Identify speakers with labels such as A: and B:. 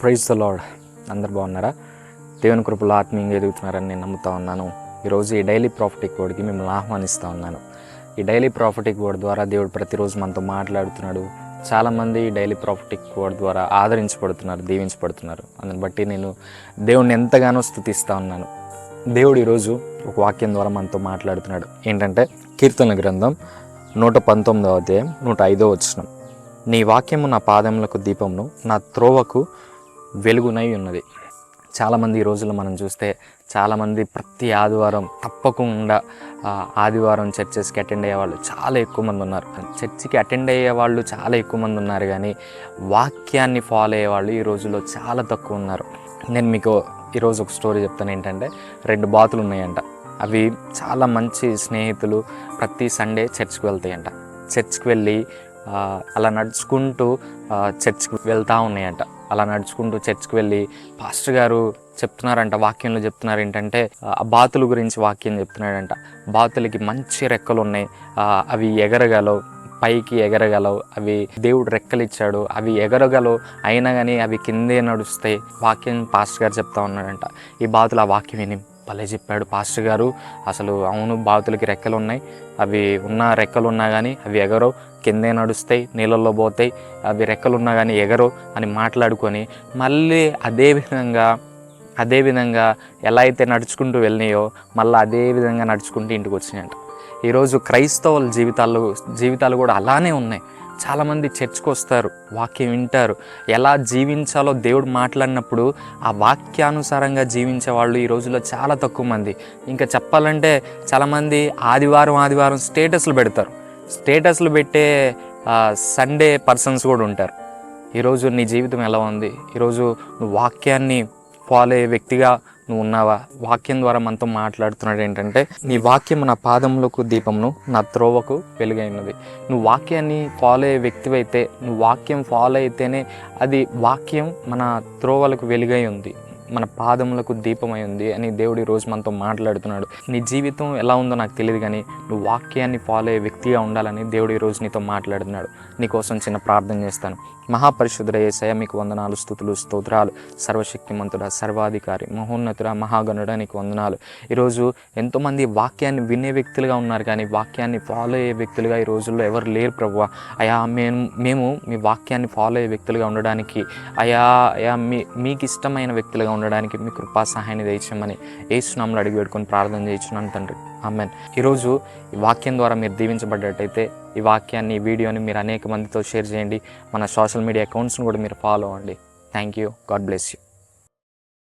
A: Praise the lord అందరు బాగున్నారా? దేవుని కృపలో ఆత్మీయంగా ఎదుగుతున్నారని నేను నమ్ముతా ఉన్నాను. ఈరోజు ఈ డైలీ ప్రాఫిటిక్ వర్డ్కి మిమ్మల్ని ఆహ్వానిస్తూ ఉన్నాను. ఈ డైలీ ప్రాఫిటిక్ వర్డ్ ద్వారా దేవుడు ప్రతిరోజు మనతో మాట్లాడుతున్నాడు. చాలామంది ఈ డైలీ ప్రాఫిటిక్ వర్డ్ ద్వారా ఆదరించబడుతున్నారు దీవించబడుతున్నారు. అందుని బట్టి నేను దేవుడిని ఎంతగానో స్థుతిస్తూ ఉన్నాను. దేవుడు ఈరోజు ఒక వాక్యం ద్వారా మనతో మాట్లాడుతున్నాడు. ఏంటంటే కీర్తన గ్రంథం నూట పంతొమ్మిదవ అధ్యాయం నూట ఐదో వచనం. నీ వాక్యము నా పాదములకు దీపమును నా త్రోవకు వెలుగునై ఉన్నది. చాలామంది ఈ రోజుల్లో మనం చూస్తే చాలామంది ప్రతి ఆదివారం తప్పకుండా ఆదివారం చర్చెస్కి అటెండ్ అయ్యేవాళ్ళు చాలా ఎక్కువ మంది ఉన్నారు. చర్చికి అటెండ్ అయ్యే వాళ్ళు చాలా ఎక్కువ మంది ఉన్నారు కానీ వాక్యాన్ని ఫాలో అయ్యేవాళ్ళు ఈ రోజుల్లో చాలా తక్కువ ఉన్నారు. నేను మీకు ఈరోజు ఒక స్టోరీ చెప్తాను ఏంటంటే రెండు బాతులు ఉన్నాయంట. అవి చాలా మంచి స్నేహితులు ప్రతి సండే చర్చ్కి వెళ్తాయంట. చర్చ్కి వెళ్ళి అలా నడుచుకుంటూ చర్చ్కి వెళ్తూ ఉన్నాయంట. అలా నడుచుకుంటూ చర్చ్కి వెళ్ళి పాస్టర్ గారు చెప్తున్నారంట వాక్యంలో చెప్తున్నారు ఏంటంటే ఆ బాతుల గురించి వాక్యం చెప్తున్నాడంట. బాతులకి మంచి రెక్కలు ఉన్నాయి అవి ఎగరగలవు పైకి ఎగరగలవు అవి దేవుడు రెక్కలిచ్చాడు అవి ఎగరగలవు అయినా కానీ అవి కిందే నడుస్తాయి. వాక్యం పాస్టర్ గారు చెప్తా ఉన్నాడంట. ఈ బాతులు ఆ వాక్యం విని భలే చెప్పాడు పాస్టర్ గారు. అసలు అవును బాతులకి రెక్కలు ఉన్నాయి అవి ఉన్న రెక్కలు ఉన్నా కానీ అవి ఎగరవు. కిందే నడుస్తాయి నీళ్ళల్లో పోతాయి అవి రెక్కలు ఉన్నా కానీ ఎగరు అని మాట్లాడుకొని మళ్ళీ అదే విధంగా ఎలా అయితే నడుచుకుంటూ వెళ్ళినాయో మళ్ళీ అదే విధంగా నడుచుకుంటూ ఇంటికి వచ్చినాయంట. ఈరోజు క్రైస్తవుల జీవితాలు జీవితాలు కూడా అలానే ఉన్నాయి. చాలామంది చర్చ్కి వస్తారు వాక్యం వింటారు. ఎలా జీవించాలో దేవుడు మాట్లాడినప్పుడు ఆ వాక్యానుసారంగా జీవించే వాళ్ళు ఈ రోజుల్లో చాలా తక్కువ మంది. ఇంకా చెప్పాలంటే చాలామంది ఆదివారం ఆదివారం స్టేటస్లు పెడతారు. స్టేటస్లు పెట్టే సండే పర్సన్స్ కూడా ఉంటారు. ఈరోజు నీ జీవితం ఎలా ఉంది? ఈరోజు నువ్వు వాక్యాన్ని ఫాలో అయ్యే వ్యక్తిగా నువ్వు ఉన్నావా? వాక్యం ద్వారా మనతో మాట్లాడుతున్నాడు ఏంటంటే నీ వాక్యం నా పాదములకు దీపమును నా త్రోవకు వెలుగైనది నువ్వు వాక్యాన్ని ఫాలో అయ్యే వ్యక్తివైతే నువ్వు వాక్యం ఫాలో అయితేనే అది వాక్యం మన త్రోవలకు వెలుగై ఉంది. మన పాదములకు దీపమై ఉంది అని దేవుడు ఈరోజు మనతో మాట్లాడుతున్నాడు. నీ జీవితం ఎలా ఉందో నాకు తెలియదు కానీ నువ్వు వాక్యాన్ని ఫాలో అయ్యే వ్యక్తిగా ఉండాలని దేవుడు ఈరోజు నీతో మాట్లాడుతున్నాడు. నీకోసం చిన్న ప్రార్థన చేస్తాను. మహాపరిశుద్ధ ఏసయ మీకు వందనాలు స్థుతులు స్తోత్రాలు. సర్వశక్తిమంతుడ సర్వాధికారి మహోన్నతుడ మహాగణుడ నీకు వందనాలు. ఈరోజు ఎంతోమంది వాక్యాన్ని వినే వ్యక్తులుగా ఉన్నారు కానీ వాక్యాన్ని ఫాలో అయ్యే వ్యక్తులుగా ఈ రోజుల్లో ఎవరు లేరు ప్రభు అయా మేము మేము మీ వాక్యాన్ని ఫాలో అయ్యే వ్యక్తులుగా ఉండడానికి అయా అయా మీ మీకు ఇష్టమైన వ్యక్తులుగా ఉండడానికి మీ కృపా సహాయాన్ని దయచేయమని ఏసునామలు అడిగి పెట్టుకొని ప్రార్థన చేయించున్నాను తండ్రి. ఆమెన్. ఈరోజు వాక్యం ద్వారా మీరు దీవించబడ్డట్టయితే ఈ వాక్యాన్ని ఈ వీడియోని మీరు అనేక మందితో షేర్ చేయండి. మన సోషల్ మీడియా అకౌంట్స్ని కూడా మీరు ఫాలో అవ్వండి. Thank you. God bless you.